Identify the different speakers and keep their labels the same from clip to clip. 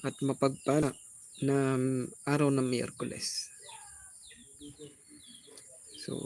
Speaker 1: at mapagpala na araw ng Miyerkules. So,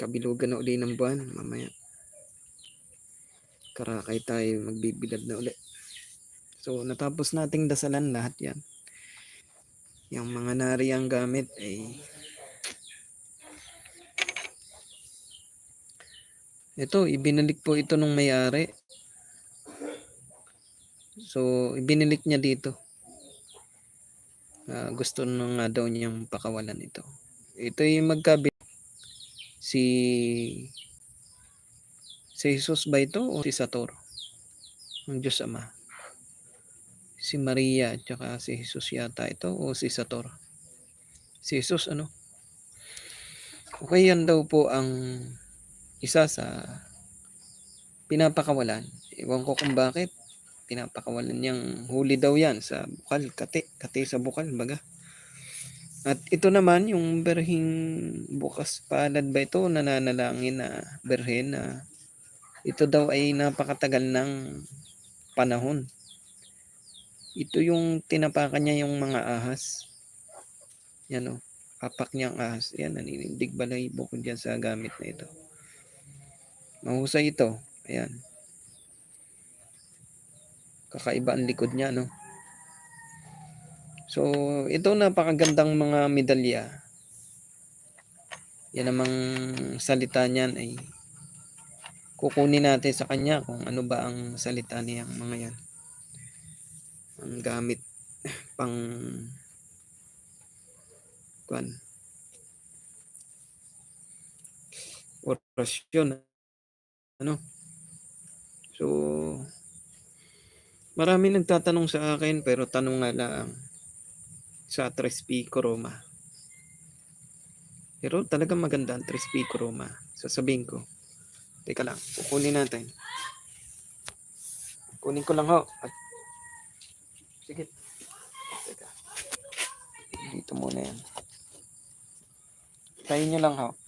Speaker 1: kabilugan na uli ng buwan mamaya. Karakay tayo magbibilad na uli. So, natapos nating dasalan lahat yan. Yung mga nariyang gamit ay ito, ibinalik po ito nung may-ari. So, ibinilik niya dito. Ah, gusto na nga daw niyang pakawalan ito. Ito yung magkabi si si Jesus ba ito o si Sator? Ang Diyos Ama. Si Maria at saka si Jesus yata ito o si Sator? Si Jesus ano? Okay yan daw po ang isa sa pinapakawalan. Ewan ko kung bakit. Pinapakawalan niyang huli daw yan sa bukal, kati, kati sa bukal, baga. At ito naman, yung berhing bukas palad ba ito, nananalangin na berhen na ito daw ay napakatagal ng panahon. Ito yung tinapakan niya yung mga ahas. Yan o, apak niyang ahas. Yan, naninindig balay bukod dyan sa gamit na ito. Mahusay ito. Ayan. Kakaiba ang likod niya, no? So, ito napakagandang mga medalya. Yan namang salita niyan ay kukunin natin sa kanya kung ano ba ang salita niyang mga yan. Ang gamit pang kuan orasyon ano so marami nagtatanong sa akin pero tanong nga lang sa Tres Pico Roma. Pero talagang maganda ang Tres Pico Roma. Sasabihin ko. Teka lang kukunin natin. Kunin ko lang ho. At sige. Teka. Dito muna yan. Tayo nyo lang ho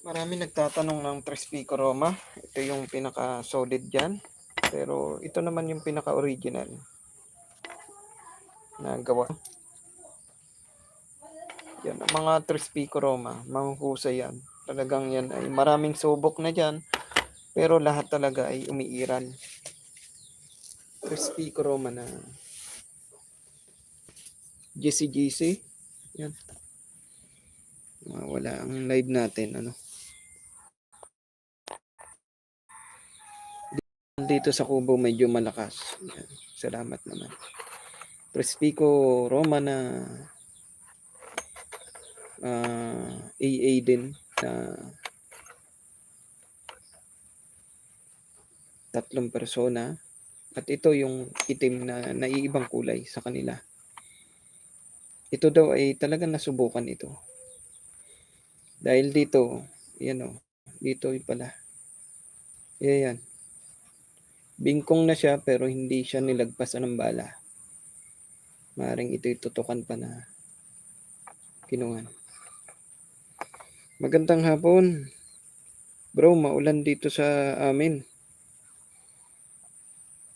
Speaker 1: Marami nagtatanong ng Tres Pico Roma. Ito yung pinaka-solid dyan. Pero ito naman yung pinaka-original na gawa. Yan, ang mga Tres Pico Roma, mahuhusay yan. Talagang yan ay maraming subok na dyan. Pero lahat talaga ay umiiral. Tres Pico Roma na GC-GC. Yan. Wala ang live natin. Ano? Dito sa kubo medyo malakas. Salamat naman. Prespico Roma na uh, AA din na tatlong persona at ito yung itim na naiibang kulay sa kanila. Ito daw ay talagang nasubukan ito. Dahil dito, yan o, dito pala. Yan, yan. Bingkong na siya pero hindi siya nilagpasan ng bala. Maring ito'y tutukan pa na kinuhan. Magandang hapon. Bro, maulan dito sa amin.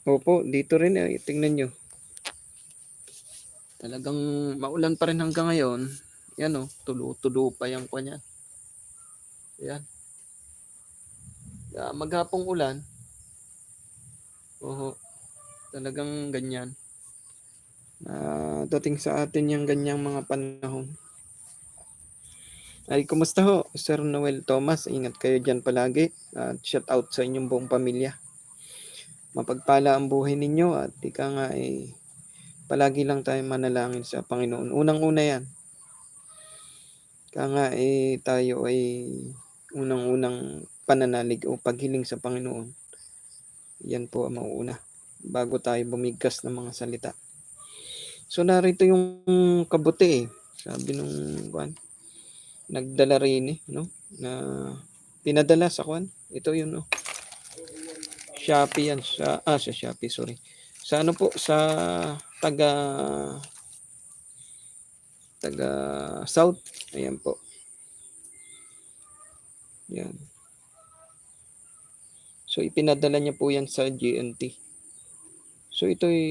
Speaker 1: Opo, dito rin eh. Tingnan nyo. Talagang maulan pa rin hanggang ngayon. Yan o, oh, tulo-tulo pa yung kanya. Yan. Maghapong ulan, Oo. Talagang ganyan. Uh, dating sa atin yung ganyang mga panahon. Ay, kumusta ho, Sir Noel Thomas? Ingat kayo dyan palagi. At shout out sa inyong buong pamilya. Mapagpala ang buhay ninyo at ika nga eh, palagi lang tayo manalangin sa Panginoon. Unang-una yan. Kaya nga eh, tayo ay unang-unang pananalig o paghiling sa Panginoon yan po ang mauuna bago tayo bumigkas ng mga salita. So narito yung kabuti eh. Sabi nung kwan, nagdala rin eh, no? Na pinadala sa kwan. Ito yun, no? Shopee yan. Sa, ah, sa Shopee, sorry. Sa ano po, sa taga taga South. Ayan po. Yan. So, ipinadala niya po yan sa GNT. So, ito'y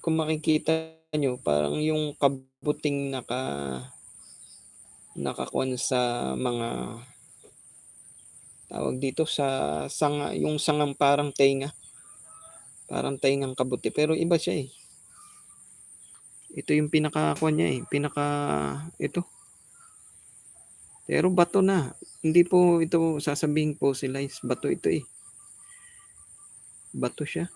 Speaker 1: kung makikita nyo, parang yung kabuting naka nakakuan sa mga tawag dito sa sanga, yung sangang parang tenga. Parang tengang kabuti. Pero iba siya eh. Ito yung pinakakuan niya eh. Pinaka, ito. Pero bato na. Hindi po ito sasabihin fossilized. Bato ito eh. Bato siya.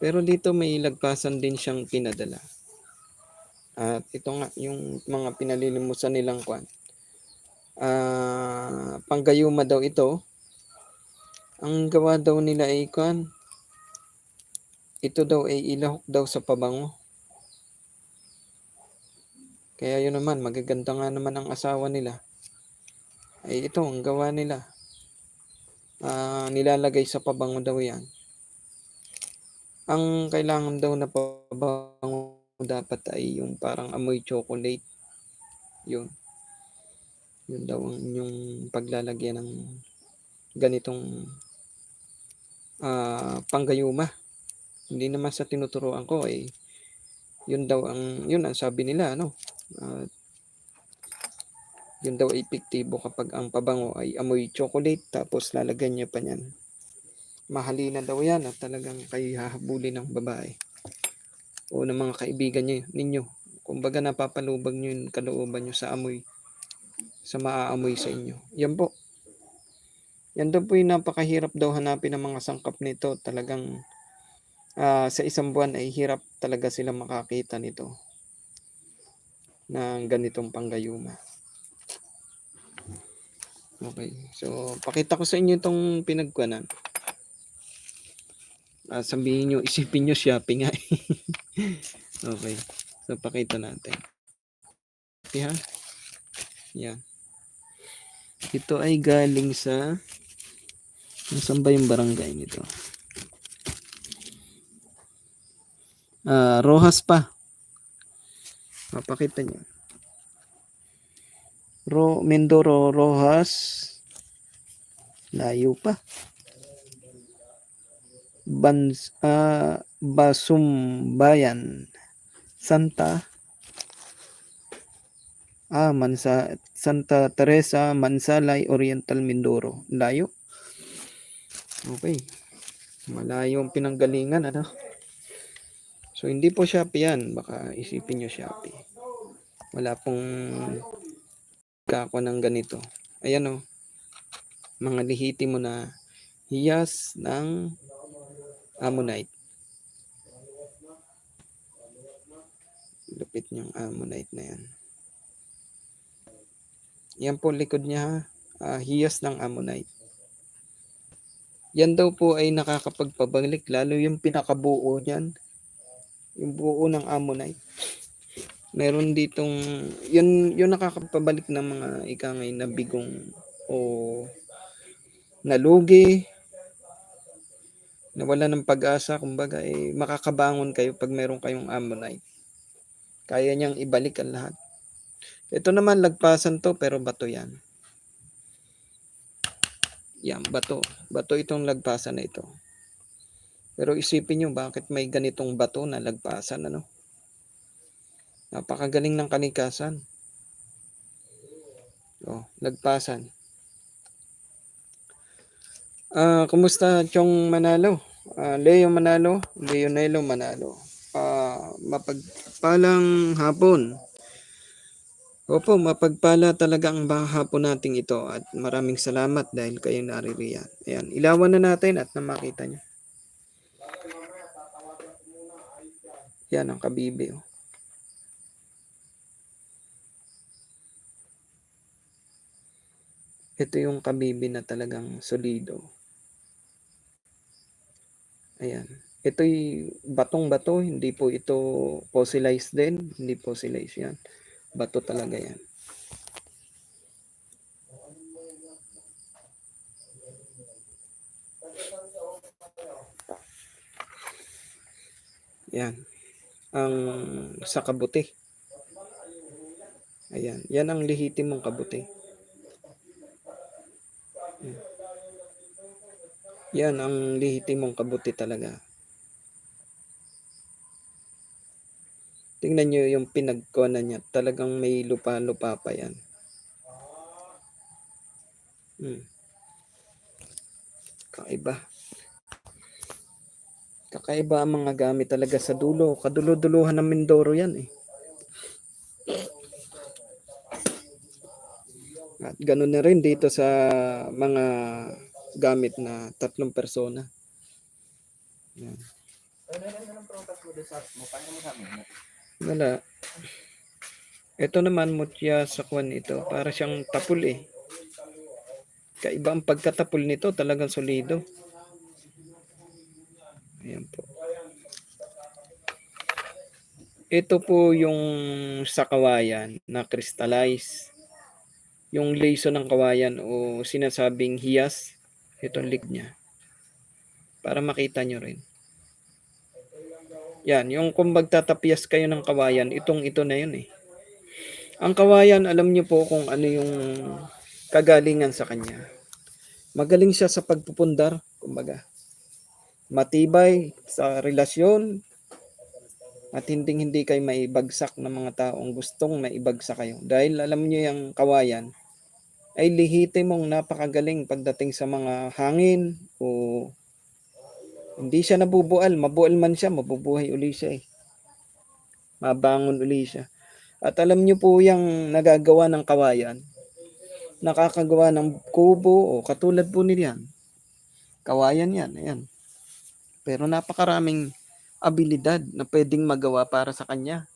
Speaker 1: Pero dito may lagpasan din siyang pinadala. At ito nga, yung mga pinalilimusan nilang kwan. Ah, panggayuma daw ito. Ang gawa daw nila ay kwan. Ito daw ay ilahok daw sa pabango. Kaya yun naman, magaganda nga naman ang asawa nila. Ay ito, ang gawa nila. Ah, nilalagay sa pabango daw yan. Ang kailangan daw na pabango dapat ay yung parang amoy chocolate. Yun. Yun daw ang yung paglalagyan ng ganitong ah, panggayuma. Hindi naman sa tinuturoan ko ay yun daw ang yun ang sabi nila ano. Ah, yun daw epektibo kapag ang pabango ay amoy chocolate tapos lalagyan niya pa niyan. Mahalina daw yan at talagang kayo hahabulin ng babae o ng mga kaibigan niyo, ninyo. Kumbaga napapalubag niyo yung kalooban niyo sa amoy, sa maaamoy sa inyo. Yan po. Yan daw po yung napakahirap daw hanapin ng mga sangkap nito. Talagang ah, sa isang buwan ay hirap talaga sila makakita nito ng ganitong panggayuma. Okay. So, pakita ko sa inyo itong pinagkuanan. Ah, sabihin nyo, isipin nyo shopping nga. okay. So, pakita natin. Okay ha? Yan. Ito ay galing sa Nasaan ba yung barangay nito? Ah, Rojas pa. Mapakita nyo. Ro Mindoro Rojas. Layo pa. Bans ah, Basumbayan. Santa Ah, Mansa Santa Teresa, Mansalay, Oriental Mindoro. Layo. Okay. Malayo ang pinanggalingan, ano? So, hindi po Shopee yan. Baka isipin nyo Shopee. Wala pong kako ng ganito. Ayan o. Mga lihiti mo na hiyas ng ammonite. Lupit niyang ammonite na yan. Yan po likod niya ha. Ah, hiyas ng ammonite. Yan daw po ay nakakapagpabalik lalo yung pinakabuo niyan. Yung buo ng ammonite. Meron ditong yun yung nakakapabalik ng mga ikangay na bigong o nalugi nawala ng pag-asa kumbaga eh makakabangon kayo pag meron kayong ammonite. Kaya niyang ibalik ang lahat. Ito naman lagpasan to pero bato yan. Yan, bato. Bato itong lagpasan na ito. Pero isipin nyo bakit may ganitong bato na lagpasan, ano? Napakagaling ng kalikasan. Oh, lagpasan. Ah, kumusta Chong Manalo? Ah, Leo Manalo, Leonelo Manalo. Ah, mapagpalang hapon. Opo, mapagpala talaga ang hapon nating ito at maraming salamat dahil kayo naririyan. Ayan, ilawan na natin at na makita nyo. Yan ang kabibi. Oh. Ito yung kabibi na talagang solido. Ayan. Ito'y batong-bato, hindi po ito fossilized din, hindi fossilized yan. Bato talaga yan. Yan. Ang sa kabuti. Ayan. Yan ang lihitimong kabuti. Yan ang lehitimong kabuti talaga. Tingnan nyo yung pinagkuhanan niya. Talagang may lupa-lupa pa yan. Hmm. Kakaiba. Kakaiba ang mga gamit talaga sa dulo. Kadulo-duluhan ng Mindoro yan eh. At ganun na rin dito sa mga gamit na tatlong persona. Yan. Wala. Ito naman mutya sa kwan ito. Para siyang tapul eh. Kaiba ang pagkatapul nito. Talagang solido. Ayan po. Ito po yung sa kawayan na crystallize. Yung laso ng kawayan o sinasabing hiyas. Itong lig niya. Para makita nyo rin. Yan, yung kung magtatapyas kayo ng kawayan, itong ito na yun eh. Ang kawayan, alam nyo po kung ano yung kagalingan sa kanya. Magaling siya sa pagpupundar, kumbaga. Matibay sa relasyon, at hindi hindi kayo maibagsak ng mga taong gustong maibagsak kayo. Dahil alam niyo yung kawayan ay mong napakagaling pagdating sa mga hangin o hindi siya nabubual. Mabual man siya, mabubuhay uli siya eh. Mabangon uli siya. At alam niyo po yung nagagawa ng kawayan, nakakagawa ng kubo o katulad po niyan. Kawayan yan, ayan. Pero napakaraming abilidad na pwedeng magawa para sa kanya.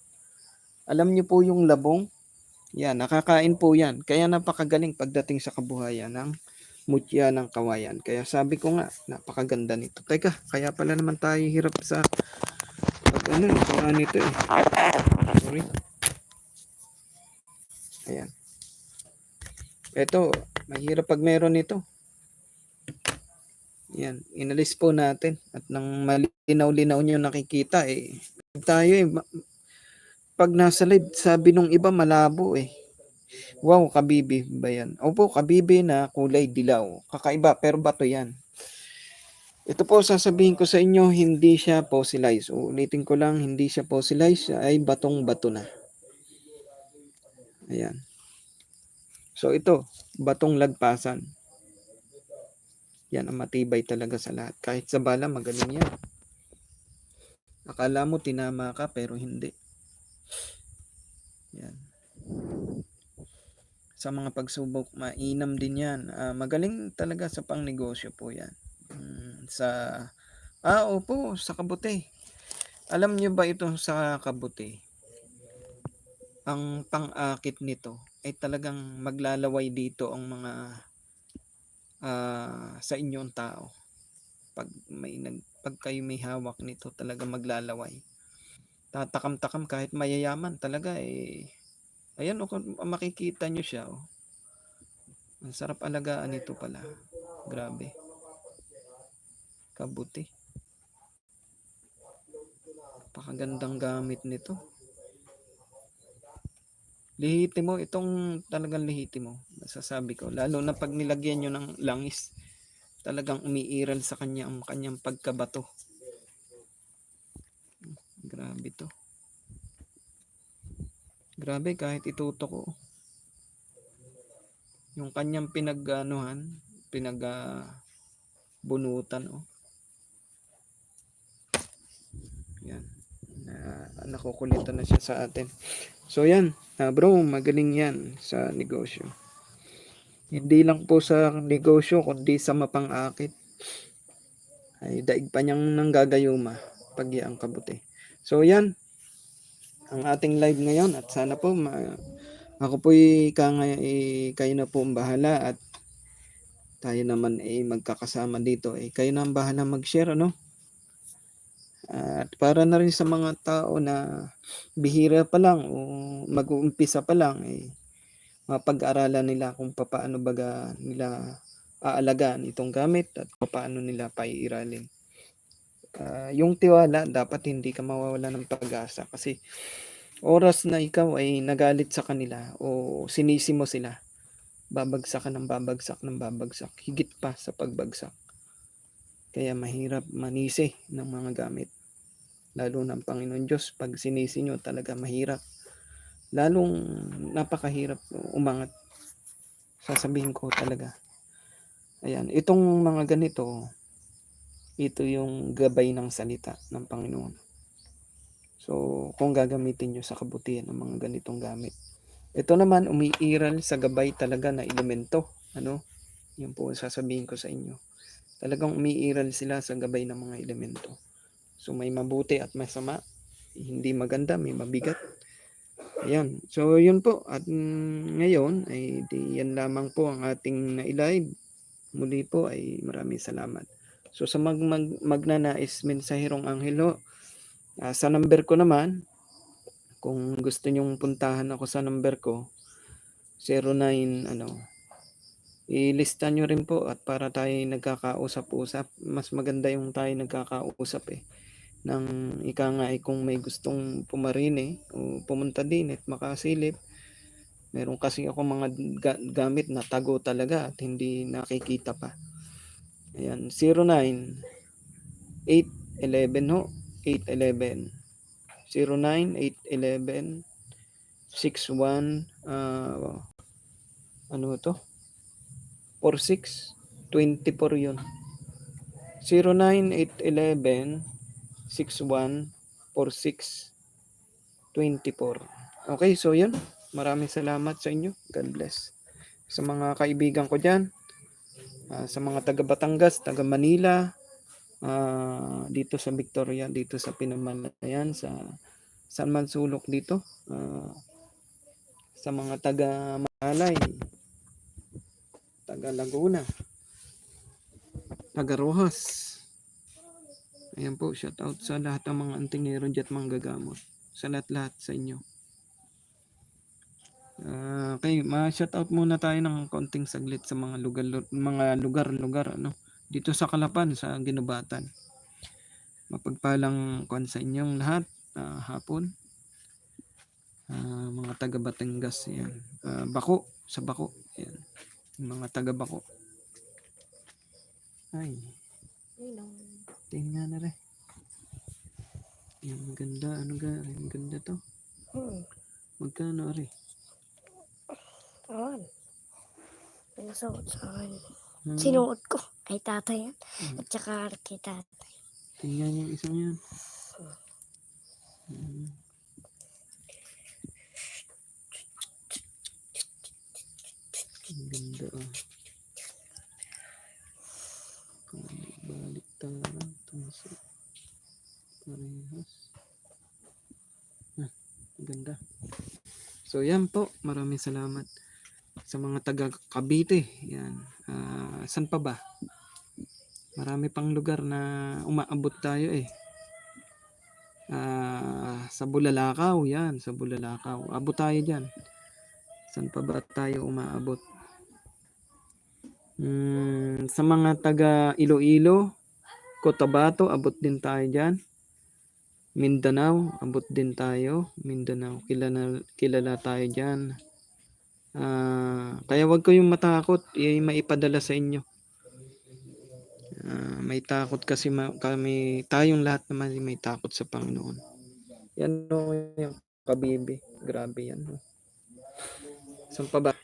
Speaker 1: Alam niyo po yung labong? Yan, nakakain po yan. Kaya napakagaling pagdating sa kabuhayan ng mutya ng kawayan. Kaya sabi ko nga, napakaganda nito. Teka, kaya pala naman tayo hirap sa pag ano, gawa nito eh. Sorry. Ayan. Ito, mahirap pag meron nito. Yan, inalis po natin at nang malinaw-linaw niyo nakikita eh tayo eh pag nasa live sabi nung iba malabo eh. Wow, kabibi ba yan? Opo, kabibi na kulay dilaw. Kakaiba pero bato yan. Ito po sasabihin ko sa inyo, hindi siya fossilized. Ulitin ko lang, hindi siya fossilized, ay batong-bato na. Ayan. So ito, batong lagpasan. Yan ang matibay talaga sa lahat. Kahit sa bala, magaling yan. Akala mo tinama ka pero hindi. Sa mga pagsubok, mainam din yan. Uh, magaling talaga sa pangnegosyo po yan. Hmm, sa, ah, opo, sa kabuti. Alam nyo ba ito sa kabuti? Ang pang-akit nito ay talagang maglalaway dito ang mga uh, sa inyong tao. Pag may nag pag kayo may hawak nito, talaga maglalaway. Tatakam-takam kahit mayayaman talaga eh. Ayan oh, makikita nyo siya oh. Ang sarap alagaan nito pala. Grabe. Kabuti. Pakagandang gamit nito. Lihitimo, itong talagang lihitimo, masasabi ko. Lalo na pag nilagyan nyo ng langis, talagang umiiral sa kanya ang kanyang pagkabato. Grabe to. Grabe kahit ituto ko. Yung kanyang pinaganuhan, pinag uh, bunutan oh. Yan. Na, nakukulitan na siya sa atin. So yan, uh, bro, magaling yan sa negosyo. Hindi lang po sa negosyo, kundi sa mapang-akit. Ay daig pa niyang nanggagayuma pag ang kabuti. So yan, ang ating live ngayon at sana po ma ako po kaya eh, kayo na po ang bahala at tayo naman ay eh, magkakasama dito eh kayo na ang bahala mag-share ano at para na rin sa mga tao na bihira pa lang o mag-uumpisa pa lang, eh, mapag-aralan nila kung paano baga nila aalagaan itong gamit at paano nila paiiralin. Uh, yung tiwala, dapat hindi ka mawawala ng pag-asa kasi oras na ikaw ay nagalit sa kanila o sinisi mo sila, babagsak ka ng babagsak ng babagsak, higit pa sa pagbagsak. Kaya mahirap manisi ng mga gamit. Lalo ng Panginoon Diyos, pag sinisi nyo talaga mahirap. Lalong napakahirap umangat. Sasabihin ko talaga. Ayan, itong mga ganito, ito yung gabay ng salita ng Panginoon. So, kung gagamitin nyo sa kabutihan ng mga ganitong gamit. Ito naman, umiiral sa gabay talaga na elemento. Ano? Yan po ang sasabihin ko sa inyo. Talagang umiiral sila sa gabay ng mga elemento. So, may mabuti at masama. Hindi maganda, may mabigat. Ayan. So, yun po. At mm, ngayon, ay di yan lamang po ang ating na-live. Muli po ay maraming salamat. So, sa mag, mag, magnanais mensahirong anghelo, ah, sa number ko naman, kung gusto nyong puntahan ako sa number ko, 09, ano, ilista nyo rin po at para tayo nagkakausap-usap. Mas maganda yung tayo nagkakausap eh. Nang ika nga eh, kung may gustong pumarine o pumunta din at makasilip, meron kasi ako mga ga- gamit na tago talaga at hindi nakikita pa. Ayan, 09 811 ho, 811 09 811 61 ah, ano to? 46 24 yun. 09811 61 46 24. Okay, so yun. Maraming salamat sa inyo. God bless. Sa mga kaibigan ko dyan, ah, sa mga taga Batangas, taga Manila, ah, dito sa Victoria, dito sa Pinamalayan, sa San Mansulok dito, ah, sa mga taga Malay, taga Laguna, taga Rojas. Ayan po, shout out sa lahat ng mga antingero at manggagamot. Sa lahat-lahat sa inyo. Ah, okay, ma-shout out muna tayo ng konting saglit sa mga lugar mga lugar-lugar ano dito sa Kalapan sa Ginubatan. Mapagpalang kon sa inyong lahat ah, hapon. Ah, mga taga Batangas yan. Ah, Bako sa Bako. Yan. Yung Mga taga Bako. Ay, tingnan na rin. Yan, ang ganda. Ano ga? Ang ganda to.
Speaker 2: Hmm.
Speaker 1: Magkano rin?
Speaker 2: Awan. Pinasuot sa akin.
Speaker 1: Hmm,
Speaker 2: Sinuot ko. Kay tatay yan.
Speaker 1: Hmm.
Speaker 2: At saka kay tatay.
Speaker 1: Tingnan yung isang yan. Hmm. Ang ganda ah. Balik taran. Tumasa. Parehas. Ah, ganda. So yan po. Maraming salamat. Sa mga taga Cavite. Yan. Ah, saan pa ba? Marami pang lugar na umaabot tayo eh. Ah, sa Bulalakaw, yan, sa Bulalakaw. Abot tayo diyan. Saan pa ba tayo umaabot? Hmm, sa mga taga Iloilo, Cotabato, abot din tayo diyan. Mindanao, abot din tayo. Mindanao, kilala, kilala tayo diyan. Ah, kaya wag kayong matakot, i maipadala sa inyo. Ah, may takot kasi ma- kami, tayong lahat naman ay may takot sa Panginoon. Yan o yung kabibi. Grabe yan. No? Saan pa ba?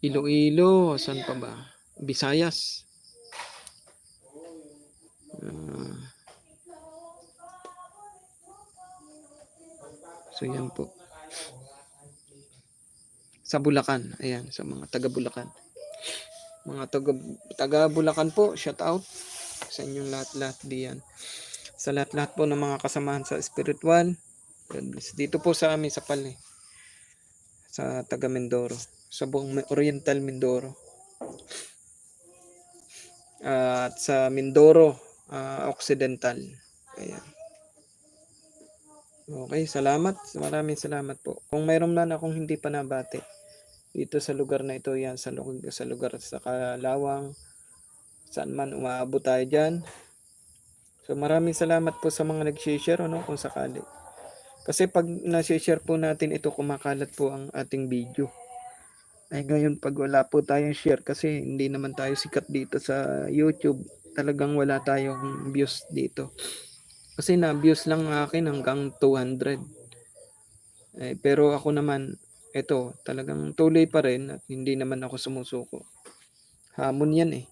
Speaker 1: Iloilo, saan pa ba? Visayas. So yan po. Sa Bulacan. Ayan, sa mga taga Bulacan. Mga taga, taga Bulacan po, shout out sa inyong lahat-lahat diyan. Sa lahat-lahat po ng mga kasamahan sa spiritual. God. Dito po sa amin sa Pali. Sa taga Mindoro. Sa buong Oriental Mindoro. At sa Mindoro ah, Occidental. Ayan. Okay, salamat. Maraming salamat po. Kung mayroon na akong hindi pa nabati, dito sa lugar na ito, yan, sa, lu- sa lugar sa Kalawang, saan man umaabot tayo dyan. So maraming salamat po sa mga nag-share, ano, kung sakali. Kasi pag na-share po natin ito, kumakalat po ang ating video. Ay ngayon pag wala po tayong share kasi hindi naman tayo sikat dito sa YouTube, talagang wala tayong views dito. Kasi na-views lang ang akin hanggang 200. Eh, pero ako naman, eto, talagang tuloy pa rin at hindi naman ako sumusuko. Hamon yan eh.